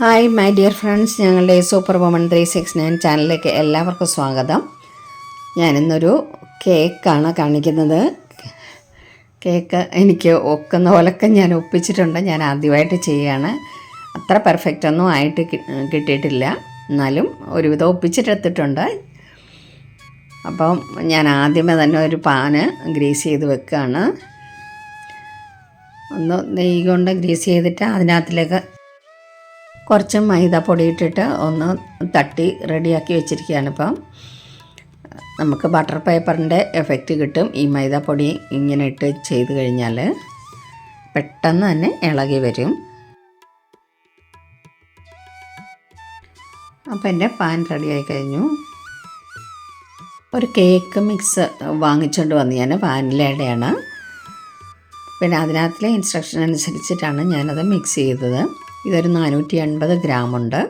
Hi my dear friends ഞങ്ങളുടെ super woman three six nine ചാനലിലേക്ക് എല്ലാവർക്കും സ്വാഗതം. ഞാനിന്നൊരു കേക്കാണ് കാണിക്കുന്നത്. കേക്ക് എനിക്ക് ഒക്കുന്ന പോലൊക്കെ ഞാൻ ഒപ്പിച്ചിട്ടുണ്ട്. ഞാൻ ആദ്യമായിട്ട് ചെയ്യുകയാണ്. അത്ര പെർഫെക്റ്റ് ഒന്നും ആയിട്ട് കിട്ടിയിട്ടില്ല. എന്നാലും ഒരുവിധം ഒപ്പിച്ചിട്ടെടുത്തിട്ടുണ്ട്. അപ്പം ഞാൻ ആദ്യമേ തന്നെ ഒരു പാന് ഗ്രീസ് ചെയ്ത് വെക്കുകയാണ്. ഒന്ന് നെയ്യ് കൊണ്ട് ഗ്രീസ് ചെയ്തിട്ട് അതിനകത്തിലേക്ക് കുറച്ച് മൈദപ്പൊടി ഇട്ടിട്ട് ഒന്ന് തട്ടി റെഡിയാക്കി വെച്ചിരിക്കുകയാണ് ഇപ്പം. നമുക്ക് ബട്ടർ പേപ്പറിന്റെ എഫക്റ്റ് കിട്ടും. ഈ മൈദപ്പൊടി ഇങ്ങനെ ഇട്ട് ചെയ്ത് കഴിഞ്ഞാൽ പെട്ടെന്ന് തന്നെ ഇളകി വരും. അപ്പോൾ എന്റെ പാൻ റെഡിയായി കഴിഞ്ഞു. ഒരു കേക്ക് മിക്സ് വാങ്ങിച്ചുകൊണ്ട് വന്ന് ഞാൻ വാനിലയുടെയാണ് പിന്നെ അതിനകത്തിലെ ഇൻസ്ട്രക്ഷൻ അനുസരിച്ചിട്ടാണ് ഞാനത് മിക്സ് ചെയ്തത്. ഇതൊരു നാനൂറ്റി എൺപത് ഗ്രാമുണ്ട്.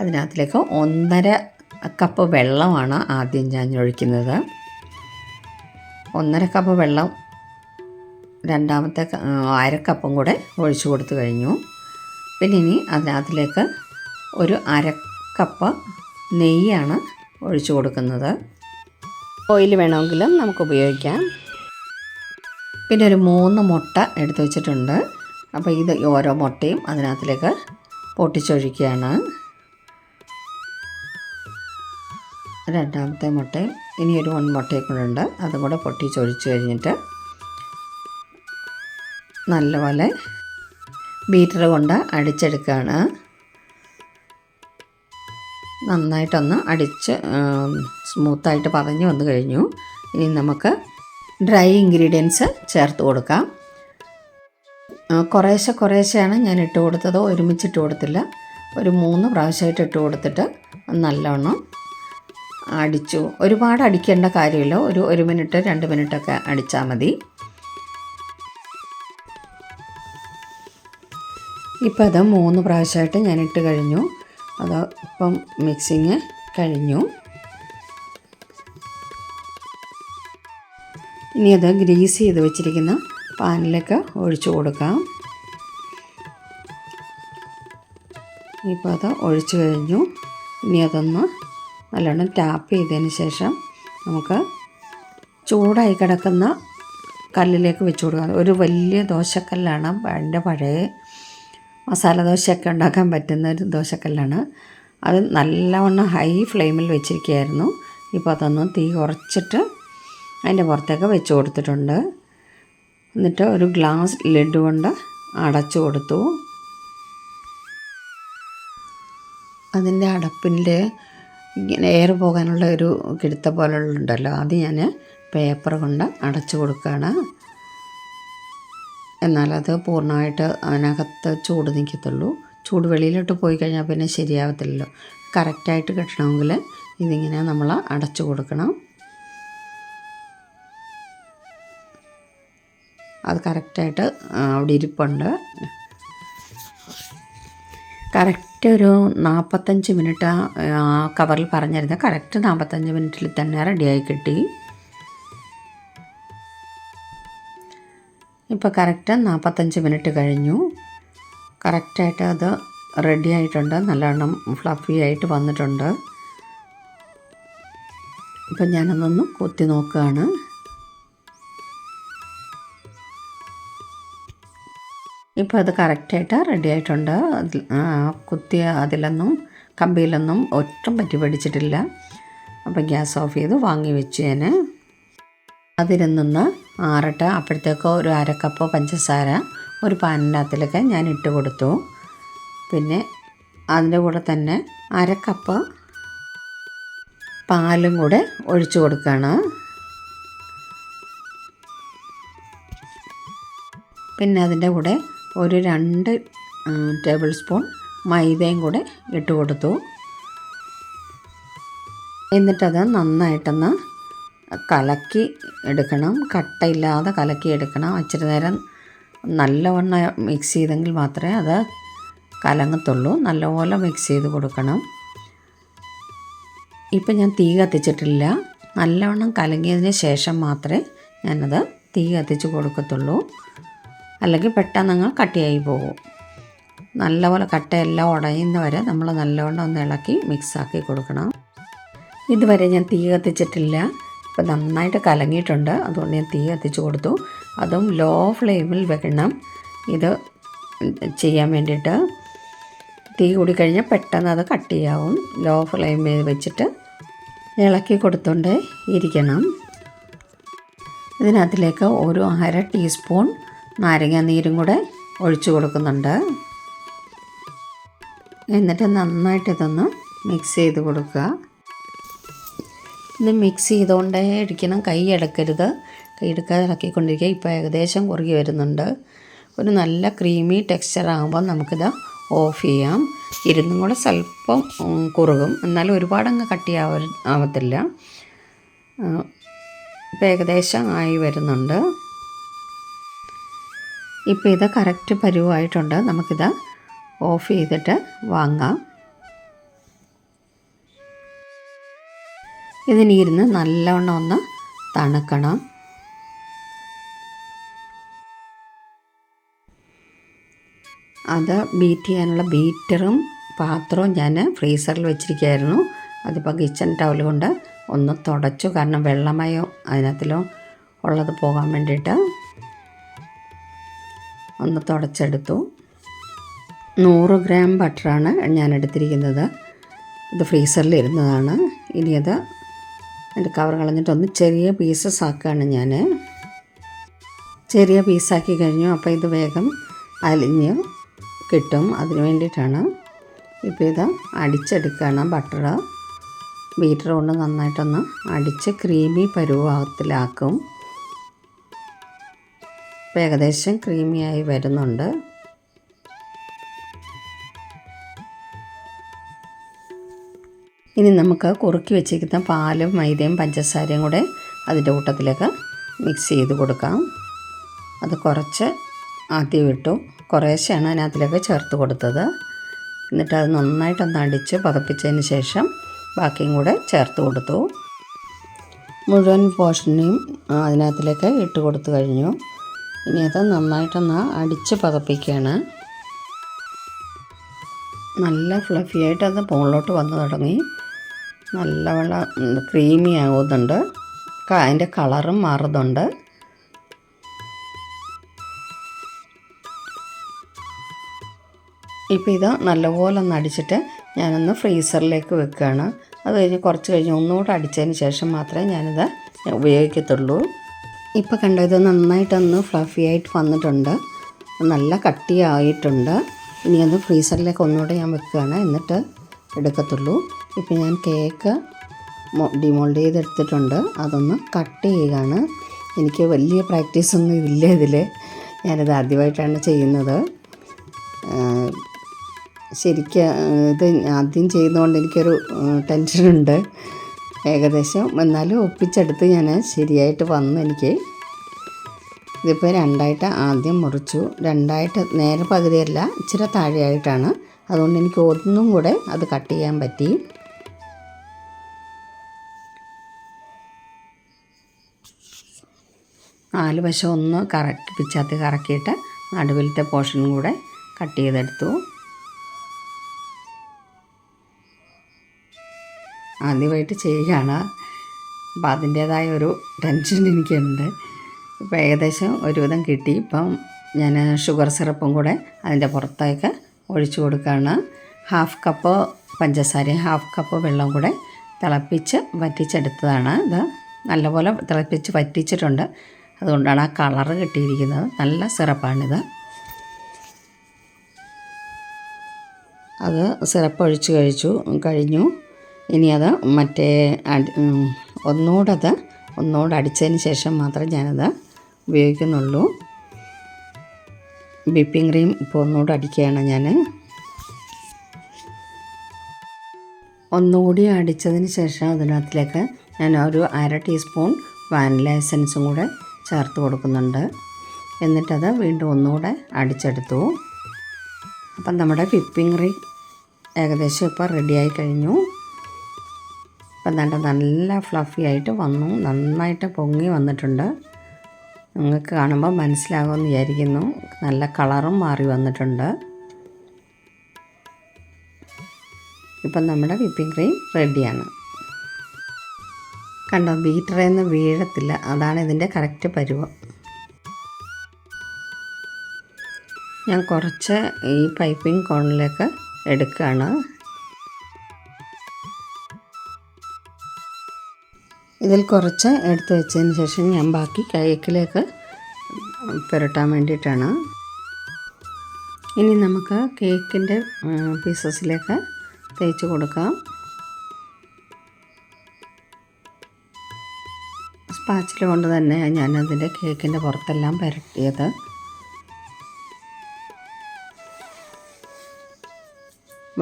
അതിനകത്തിലേക്ക് ഒന്നര കപ്പ് വെള്ളമാണ് ആദ്യം ഞാൻ ഒഴിക്കുന്നത്. ഒന്നര കപ്പ് വെള്ളം രണ്ടാമത്തെ അരക്കപ്പും അര കപ്പും കൂടെ ഒഴിച്ചു കൊടുത്തു കഴിഞ്ഞു. പിന്നെ ഇനി അതിനകത്തിലേക്ക് ഒരു അരക്കപ്പ് കപ്പ് നെയ്യാണ് ഒഴിച്ചു കൊടുക്കുന്നത്. ഓയിൽ വേണമെങ്കിലും നമുക്ക് ഉപയോഗിക്കാം. പിന്നെ ഒരു മൂന്ന് മുട്ട എടുത്തു വെച്ചിട്ടുണ്ട്. അപ്പോൾ ഇത് ഓരോ മുട്ടയും അതിനകത്തിലേക്ക് പൊട്ടിച്ചൊഴിക്കുകയാണ്. രണ്ടാമത്തെ മുട്ടയും ഇനി ഒരു വൺ മുട്ടയും കൂടെ ഉണ്ട്. അതും കൂടെ പൊട്ടിച്ചൊഴിച്ച് കഴിഞ്ഞിട്ട് നല്ലപോലെ ബീറ്റർ കൊണ്ട് അടിച്ചെടുക്കുകയാണ്. നന്നായിട്ടൊന്ന് അടിച്ച് സ്മൂത്തായിട്ട് പറഞ്ഞു വന്നു കഴിഞ്ഞു. ഇനി നമുക്ക് ഡ്രൈ ഇൻഗ്രീഡിയൻസ് ചേർത്ത് കൊടുക്കാം. കുറേശ്ശെ കുറേശ്ശെയാണ് ഞാൻ ഇട്ട് കൊടുത്തത്. ഒരുമിച്ച് ഇട്ട് കൊടുത്തില്ല. ഒരു മൂന്ന് പ്രാവശ്യമായിട്ട് ഇട്ട് കൊടുത്തിട്ട് നല്ലവണ്ണം അടിച്ചു. ഒരുപാട് അടിക്കേണ്ട കാര്യമില്ല. ഒരു ഒരു മിനിറ്റ് രണ്ട് മിനിറ്റൊക്കെ അടിച്ചാൽ മതി. ഇപ്പം അത് മൂന്ന് പ്രാവശ്യമായിട്ട് ഞാൻ ഇട്ട് കഴിഞ്ഞു. അത് ഇപ്പം മിക്സിങ് കഴിഞ്ഞു. ഇനി അത് ഗ്രീസ് ചെയ്ത് വെച്ചിരിക്കുന്ന പാനിലേക്ക് ഒഴിച്ചു കൊടുക്കാം. ഇപ്പോൾ അത് ഒഴിച്ചു കഴിഞ്ഞു. ഇനി അതൊന്ന് നല്ലോണം ടാപ്പ് ചെയ്തതിന് ശേഷം നമുക്ക് ചൂടായി കിടക്കുന്ന കല്ലിലേക്ക് വെച്ച് കൊടുക്കാം. ഒരു വലിയ ദോശക്കല്ലാണ്. എന്റെ പഴയ മസാല ദോശയൊക്കെ ഉണ്ടാക്കാൻ പറ്റുന്ന ഒരു ദോശക്കല്ലാണ്. അത് നല്ലവണ്ണം ഹൈ ഫ്ലെയിമിൽ വെച്ചിരിക്കുകയായിരുന്നു. ഇപ്പോൾ അതൊന്ന് തീ കുറച്ചിട്ട് അതിന്റെ പുറത്തേക്ക് വെച്ച് കൊടുത്തിട്ടുണ്ട്. എന്നിട്ട് ഒരു ഗ്ലാസ് ലെഡ് കൊണ്ട് അടച്ചു കൊടുത്തു. അതിന്റെ അടപ്പിന്റെ ഇങ്ങനെ എയർ പോകാനുള്ള ഒരു കിടുത്ത പോലുണ്ടല്ലോ അത് ഞാൻ പേപ്പർ കൊണ്ട് അടച്ചു കൊടുക്കുകയാണ്. എന്നാലത് പൂർണമായിട്ട് അതിനകത്ത് ചൂട് നിൽക്കത്തുള്ളൂ. ചൂട് വെളിയിലോട്ട് പോയി കഴിഞ്ഞാൽ പിന്നെ ശരിയാവത്തില്ലല്ലോ. കറക്റ്റായിട്ട് കിട്ടണമെങ്കിൽ ഇതിങ്ങനെ നമ്മൾ അടച്ചു കൊടുക്കണം. അത് കറക്റ്റായിട്ട് അവിടെ ഇരിപ്പുണ്ട്. കറക്റ്റ് ഒരു നാൽപ്പത്തഞ്ച് മിനിറ്റ് ആ കവറിൽ പറഞ്ഞിരുന്നത് കറക്റ്റ് നാൽപ്പത്തഞ്ച് മിനിറ്റിൽ തന്നെ റെഡിയായി കിട്ടി. ഇപ്പോൾ കറക്റ്റ് നാൽപ്പത്തഞ്ച് മിനിറ്റ് കഴിഞ്ഞു. കറക്റ്റായിട്ട് അത് റെഡി ആയിട്ടുണ്ട്. നല്ലവണ്ണം ഫ്ലഫി ആയിട്ട് വന്നിട്ടുണ്ട്. ഇപ്പം ഞാനതൊന്ന് കൊത്തി നോക്കുകയാണ് ഇപ്പോൾ അത് കറക്റ്റായിട്ട് റെഡി ആയിട്ടുണ്ട്. കുത്തിയ അതിലൊന്നും കമ്പിയിലൊന്നും ഒട്ടും പറ്റി പിടിച്ചിട്ടില്ല. അപ്പോൾ ഗ്യാസ് ഓഫ് ചെയ്ത് വാങ്ങി വെച്ച് ഞാൻ അതിൽ നിന്ന് ആറട്ടെ അപ്പോഴത്തേക്ക് ഒരു അരക്കപ്പ് കപ്പ് പഞ്ചസാര ഒരു പാനിനകത്തിലൊക്കെ ഞാൻ ഇട്ട് കൊടുത്തു. പിന്നെ അതിന്റെ കൂടെ തന്നെ അരക്കപ്പ് കപ്പ് പാലും കൂടെ ഒഴിച്ചു കൊടുക്കുകയാണ് പിന്നെ അതിന്റെ കൂടെ ഒരു രണ്ട് ടേബിൾ സ്പൂൺ മൈദയും കൂടെ ഇട്ട് കൊടുത്തു. എന്നിട്ടത് നന്നായിട്ടൊന്ന് കലക്കി എടുക്കണം. കട്ടയില്ലാതെ കലക്കി എടുക്കണം. ഇച്ചിരി നേരം നല്ലവണ്ണം മിക്സ് ചെയ്തെങ്കിൽ മാത്രമേ അത് കലങ്ങത്തുള്ളൂ. നല്ലപോലെ മിക്സ് ചെയ്ത് കൊടുക്കണം. ഇപ്പം ഞാൻ തീ കത്തിച്ചിട്ടില്ല. നല്ലവണ്ണം കലങ്ങിയതിന് ശേഷം മാത്രമേ ഞാനത് തീ കത്തിച്ച് കൊടുക്കത്തുള്ളൂ. അല്ലെങ്കിൽ പെട്ടെന്ന് അങ്ങ് കട്ടിയായി പോകും. നല്ലപോലെ കട്ടയെല്ലാം ഉടയുന്ന വരെ നമ്മൾ നല്ലവണ്ണം ഒന്ന് ഇളക്കി മിക്സാക്കി കൊടുക്കണം. ഇതുവരെ ഞാൻ തീ കത്തിച്ചിട്ടില്ല. ഇപ്പം നന്നായിട്ട് കലങ്ങിയിട്ടുണ്ട്. അതുകൊണ്ട് ഞാൻ തീ കത്തിച്ച് കൊടുത്തു. അതും ലോ ഫ്ലെയിമിൽ വെക്കണം. ഇത് ചെയ്യാൻ വേണ്ടിയിട്ട്. തീ കൂടിക്കഴിഞ്ഞാൽ പെട്ടെന്ന് അത് കട്ട് ചെയ്യാവും ലോ ഫ്ലെയിമിൽ വെച്ചിട്ട് ഇളക്കി കൊടുത്തോണ്ടേ ഇരിക്കണം. ഇതിനകത്തിലേക്ക് ഒരു അര ടീസ്പൂൺ നാരങ്ങ നീരും കൂടെ ഒഴിച്ചു കൊടുക്കുന്നുണ്ട്. എന്നിട്ട് നന്നായിട്ട് ഇതൊന്ന് മിക്സ് ചെയ്ത് കൊടുക്കുക. ഇത് മിക്സ് ചെയ്തുകൊണ്ടേ ഇരിക്കണം. കൈ എടുക്കരുത്. കൈ എടുക്കാതെ ഇളക്കിക്കൊണ്ടിരിക്കുക ഇപ്പോൾ ഏകദേശം കുറുകി വരുന്നുണ്ട്. ഒരു നല്ല ക്രീമി ടെക്സ്ചർ ആകുമ്പോൾ നമുക്കിത് ഓഫ് ചെയ്യാം. ഇരുന്നും കൂടെ സ്വല്പം കുറുകും. എന്നാലും ഒരുപാടങ്ങ് കട്ടിയാവ ആവത്തില്ല. ഇപ്പോൾ ഏകദേശം ആയി വരുന്നുണ്ട്. ഇപ്പോൾ ഇത് കറക്റ്റ് പരുവായിട്ടുണ്ട്. നമുക്കിത് ഓഫ് ചെയ്തിട്ട് വാങ്ങാം. ഇതിനിരുന്ന് നല്ലവണ്ണം ഒന്ന് തണുക്കണം. അത് ബീറ്റ് ചെയ്യാനുള്ള ബീറ്ററും പാത്രവും ഞാൻ ഫ്രീസറിൽ വെച്ചിരിക്കുകയായിരുന്നു. അതിപ്പോൾ കിച്ചൺ ടവൽ കൊണ്ട് ഒന്ന് തുടച്ചു. കാരണം വെള്ളമയോ അതിനകത്തിലോ ഉള്ളത് പോകാൻ വേണ്ടിയിട്ട് ഒന്ന് തുടച്ചെടുത്തു. നൂറ് ഗ്രാം ബട്ടറാണ് ഞാൻ എടുത്തിരിക്കുന്നത്. ഇത് ഫ്രീസറിൽ ഇരുന്നതാണ്. ഇനി അത് എന്റെ കവർ കളഞ്ഞിട്ടൊന്ന് ചെറിയ പീസസ് ആക്കുകയാണ് ഞാൻ. ചെറിയ പീസാക്കി കഴിഞ്ഞു. അപ്പോൾ ഇത് വേഗം അലിഞ്ഞ് കിട്ടും. അതിന് വേണ്ടിയിട്ടാണ് ഇപ്പോൾ ഇത് അടിച്ചെടുക്കുകയാണ് ബട്ടർ ബീറ്റർ കൊണ്ട് നന്നായിട്ടൊന്ന് അടിച്ച് ക്രീമി പരുവത്തിലാക്കും ഇപ്പോൾ ഏകദേശം ക്രീമിയായി വരുന്നുണ്ട്. ഇനി നമുക്ക് കുറുക്കി വെച്ചിരിക്കുന്ന പാലും മൈദയും പഞ്ചസാരയും കൂടെ അതിന്റെ കൂട്ടത്തിലേക്ക് മിക്സ് ചെയ്ത് കൊടുക്കാം. അത് കുറച്ച് ആദ്യം ഇട്ടു. കുറേശ്ശെയാണ് അതിനകത്തിലേക്ക് ചേർത്ത് കൊടുത്തത്. എന്നിട്ട് അത് നന്നായിട്ടൊന്ന് അടിച്ച് പതപ്പിച്ചതിന് ശേഷം ബാക്കിയും കൂടെ ചേർത്ത് കൊടുത്തു. മുഴുവൻ പോഷനെയും അതിനകത്തിലേക്ക് ഇട്ട് കൊടുത്തു കഴിഞ്ഞു. ഇനി അത് നന്നായിട്ടൊന്ന് അടിച്ച് പതപ്പിക്കുകയാണ്. നല്ല ഫ്ലഫി ആയിട്ട് അത് മുകളിലോട്ട് വന്നു തുടങ്ങി. നല്ല വെള്ളം ക്രീമി ആകുന്നുണ്ട് അതിന്റെ കളറും മാറുന്നുണ്ട്. ഇപ്പോൾ ഇത് നല്ലപോലെ ഒന്ന് അടിച്ചിട്ട് ഞാനൊന്ന് ഫ്രീസറിലേക്ക് വെക്കുകയാണ്. അത് കഴിഞ്ഞ് കുറച്ച് കഴിഞ്ഞ് ഒന്നുകൂടെ അടിച്ചതിന് ശേഷം മാത്രമേ ഞാനിത് ഉപയോഗിക്കത്തുള്ളൂ. ഇപ്പോൾ കണ്ടോ ഇത് നന്നായിട്ടൊന്ന് ഫ്ലഫി ആയിട്ട് വന്നിട്ടുണ്ട്. നല്ല കട്ടിയായിട്ടുണ്ട്. ഇനി അത് ഫ്രീസറിലേക്ക് ഒന്നുകൂടെ ഞാൻ വെക്കുകയാണ് എന്നിട്ട് എടുക്കത്തുള്ളൂ. ഇപ്പോൾ ഞാൻ കേക്ക് ഡിമോൾഡ് ചെയ്തെടുത്തിട്ടുണ്ട്. അതൊന്ന് കട്ട് ചെയ്യുകയാണ്. എനിക്ക് വലിയ പ്രാക്ടീസൊന്നും ഇല്ല ഇതിൽ ഞാനിത് ആദ്യമായിട്ടാണ് ചെയ്യുന്നത്. ശരിക്കും ഇത് ആദ്യം ചെയ്യുന്നതുകൊണ്ട് എനിക്കൊരു ടെൻഷനുണ്ട് ഏകദേശം എന്നാലും ഒപ്പിച്ചെടുത്ത് ഞാൻ ശരിയായിട്ട് വന്നു എനിക്ക്. ഇതിപ്പോൾ രണ്ടായിട്ട് ആദ്യം മുറിച്ചു. രണ്ടായിട്ട് നേരെ പകുതിയല്ല ഇച്ചിരി താഴെയായിട്ടാണ്. അതുകൊണ്ട് എനിക്ക് ഒന്നും കൂടെ അത് കട്ട് ചെയ്യാൻ പറ്റി. നാല് വശം ഒന്ന് കറക്റ്റ് പിച്ചാത്തി കറക്കിയിട്ട് നടുവിലത്തെ പോർഷനും കൂടെ കട്ട് ചെയ്തെടുത്തു. ആദ്യമായിട്ട് ചെയ്യുകയാണ്. അപ്പം അതിന്റേതായ ഒരു ടെൻഷൻ എനിക്കുണ്ട്. ഇപ്പം ഏകദേശം ഒരുവിധം കിട്ടി. ഇപ്പം ഞാൻ ഷുഗർ സിറപ്പും കൂടെ അതിന്റെ പുറത്തേക്ക് ഒഴിച്ചു കൊടുക്കുകയാണ്. ഹാഫ് കപ്പ് പഞ്ചസാരയും ഹാഫ് കപ്പ് വെള്ളം കൂടെ തിളപ്പിച്ച് വറ്റിച്ചെടുത്തതാണ് ഇത്. നല്ലപോലെ തിളപ്പിച്ച് വറ്റിച്ചിട്ടുണ്ട്. അതുകൊണ്ടാണ് ആ കളറ് കിട്ടിയിരിക്കുന്നത്. നല്ല സിറപ്പാണിത് അത് സിറപ്പ് ഒഴിച്ച് കഴിച്ചു കഴിഞ്ഞു. ഇനി അത് മറ്റേ ഒന്നുകൂടത് ഒന്നുകൂടെ അടിച്ചതിന് ശേഷം മാത്രമേ ഞാനത് ഉപയോഗിക്കുന്നുള്ളൂ. വിപ്പിംഗ് ക്രീം ഇപ്പോൾ ഒന്നുകൂടെ അടിക്കുകയാണ് ഞാൻ ഒന്നുകൂടി അടിച്ചതിന് ശേഷം അതിനകത്തിലേക്ക് ഞാൻ ഒരു അര ടീസ്പൂൺ വാനില എസൻസും കൂടെ ചേർത്ത് കൊടുക്കുന്നുണ്ട്. എന്നിട്ടത് വീണ്ടും ഒന്നുകൂടെ അടിച്ചെടുത്തു. അപ്പം നമ്മുടെ വിപ്പിംഗ് ക്രീം ഏകദേശം ഇപ്പോൾ റെഡിയായി കഴിഞ്ഞു. ഇപ്പം ദാണ്ട നല്ല ഫ്ലഫി ആയിട്ട് വന്നു. നന്നായിട്ട് പൊങ്ങി വന്നിട്ടുണ്ട്. നിങ്ങൾക്ക് കാണുമ്പോൾ മനസ്സിലാകുമെന്ന് വിചാരിക്കുന്നു. നല്ല കളറും മാറി വന്നിട്ടുണ്ട്. ഇപ്പം നമ്മുടെ വിപ്പിംഗ് ക്രീം റെഡിയാണ് കണ്ടോ ബീറ്ററിൽ നിന്ന് വീഴത്തില്ല. അതാണ് ഇതിന്റെ കറക്റ്റ് പരുവം. ഞാൻ കുറച്ച് ഈ പൈപ്പിംഗ് കോണിലേക്ക് എടുക്കുകയാണ്. ഇതിൽ കുറച്ച് എടുത്ത് വെച്ചതിന് ശേഷം ഞാൻ ബാക്കി കേക്കിലേക്ക് പുരട്ടാൻ വേണ്ടിയിട്ടാണ്. ഇനി നമുക്ക് കേക്കിന്റെ പീസസിലേക്ക് തേച്ച് കൊടുക്കാം. സ്പാച്ചിൽ കൊണ്ട് തന്നെ ഞാനതിന്റെ കേക്കിന്റെ പുറത്തെല്ലാം പുരട്ടിയത്.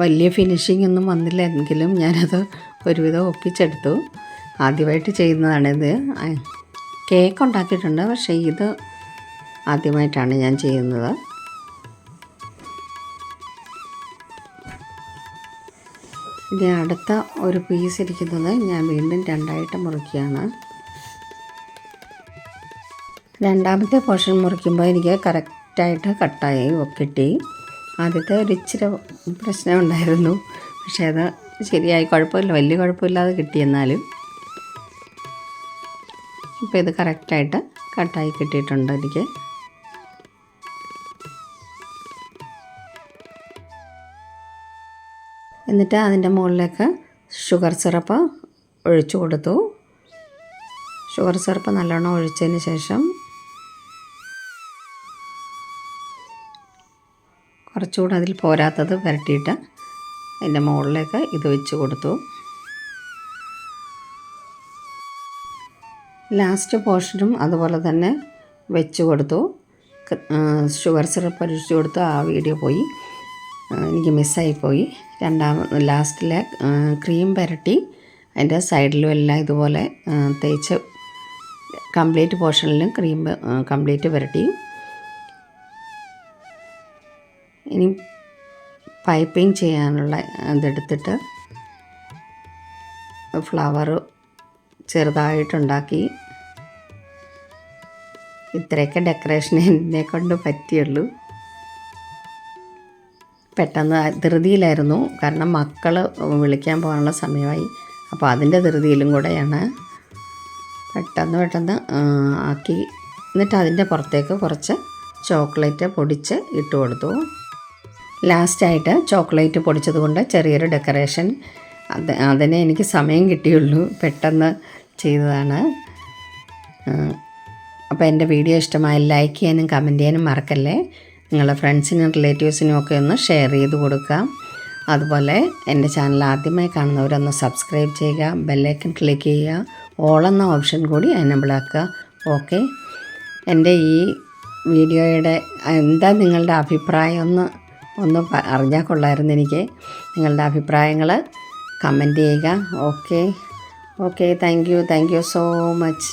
വലിയ ഫിനിഷിംഗ് ഒന്നും വന്നില്ല എങ്കിലും ഞാനത് ഒരുവിധം ഒപ്പിച്ചെടുത്തു. ആദ്യമായിട്ട് ചെയ്യുന്നതാണിത്. കേക്ക് ഉണ്ടാക്കിയിട്ടുണ്ട്. പക്ഷേ ഇത് ആദ്യമായിട്ടാണ് ഞാൻ ചെയ്യുന്നത്. ഇനി അടുത്ത ഒരു പീസ് ഇരിക്കുന്നത് ഞാൻ വീണ്ടും രണ്ടായിട്ട് മുറിക്കുകയാണ്. രണ്ടാമത്തെ പോർഷൻ മുറിക്കുമ്പോൾ എനിക്ക് കറക്റ്റായിട്ട് കട്ടായി കിട്ടി. ആദ്യത്തെ ഒരു ഇച്ചിരി പ്രശ്നമുണ്ടായിരുന്നു. പക്ഷേ അത് ശരിയായി കുഴപ്പമില്ല. വലിയ കുഴപ്പമില്ലാതെ കിട്ടിയെന്നാലും ഇപ്പോൾ ഇത് കറക്റ്റായിട്ട് കട്ടായി കിട്ടിയിട്ടുണ്ട് എനിക്ക്. എന്നിട്ട് അതിന്റെ മുകളിലേക്ക് ഷുഗർ സിറപ്പ് ഒഴിച്ചു കൊടുത്തു. ഷുഗർ സിറപ്പ് നല്ലോണം ഒഴിച്ചതിന് ശേഷം കുറച്ചുകൂടെ അതിൽ പോരാത്തത് പുരട്ടിയിട്ട് അതിന്റെ മുകളിലേക്ക് ഇത് വെച്ച് കൊടുത്തു. ലാസ്റ്റ് പോർഷനും അതുപോലെ തന്നെ വെച്ച് കൊടുത്തു. ഷുഗർ സിറപ്പ് ഒഴിച്ച് കൊടുത്തു. ആ വീഡിയോ പോയി. എനിക്ക് മിസ്സായിപ്പോയി രണ്ടാമത് ലാസ്റ്റിലെ ക്രീം പുരട്ടി അതിന്റെ സൈഡിലും എല്ലാം ഇതുപോലെ തേച്ച് കംപ്ലീറ്റ് പോർഷനിലും ക്രീം കംപ്ലീറ്റ് പുരട്ടി. ഇനി പൈപ്പിംഗ് ചെയ്യാനുള്ള ഇതെടുത്തിട്ട് ഫ്ലവർ ചെറുതായിട്ടുണ്ടാക്കി. ഇത്രയൊക്കെ ഡെക്കറേഷൻ എന്നെ കൊണ്ട് പറ്റിയുള്ളൂ. പെട്ടെന്ന് ധൃതിയിലായിരുന്നു. കാരണം മക്കൾ വിളിക്കാൻ പോകാനുള്ള സമയമായി. അപ്പോൾ അതിന്റെ ധൃതിയിലും കൂടെയാണ്. പെട്ടെന്ന് പെട്ടെന്ന് ആക്കി. എന്നിട്ട് അതിന്റെ പുറത്തേക്ക് കുറച്ച് ചോക്ലേറ്റ് പൊടിച്ച് ഇട്ട് കൊടുത്തു. ലാസ്റ്റായിട്ട് ചോക്ലേറ്റ് പൊടിച്ചത് കൊണ്ട് ചെറിയൊരു ഡെക്കറേഷൻ അത് അതിനെ എനിക്ക് സമയം കിട്ടിയുള്ളൂ. പെട്ടെന്ന് ചെയ്തതാണ്. അപ്പോൾ എന്റെ വീഡിയോ ഇഷ്ടമായി ലൈക്ക് ചെയ്യാനും കമന്റ് ചെയ്യാനും മറക്കല്ലേ? നിങ്ങളുടെ ഫ്രണ്ട്സിനും റിലേറ്റീവ്സിനും ഒക്കെ ഒന്ന് ഷെയർ ചെയ്ത് കൊടുക്കുക. അതുപോലെ എന്റെ ചാനൽ ആദ്യമായി കാണുന്നവരൊന്ന് സബ്സ്ക്രൈബ് ചെയ്യുക ബെല്ലൈക്കൺ ക്ലിക്ക് ചെയ്യുക ഓൾ എന്ന ഓപ്ഷൻ കൂടി എനബിൾ ആക്കുക. ഓക്കെ എന്റെ ഈ വീഡിയോയുടെ എന്താ നിങ്ങളുടെ അഭിപ്രായം ഒന്ന് ഒന്ന് അറിഞ്ഞാൽ കൊള്ളായിരുന്നു എനിക്ക്. നിങ്ങളുടെ അഭിപ്രായങ്ങൾ കമന്റ് ചെയ്യുക. Okay okay thank you thank you so much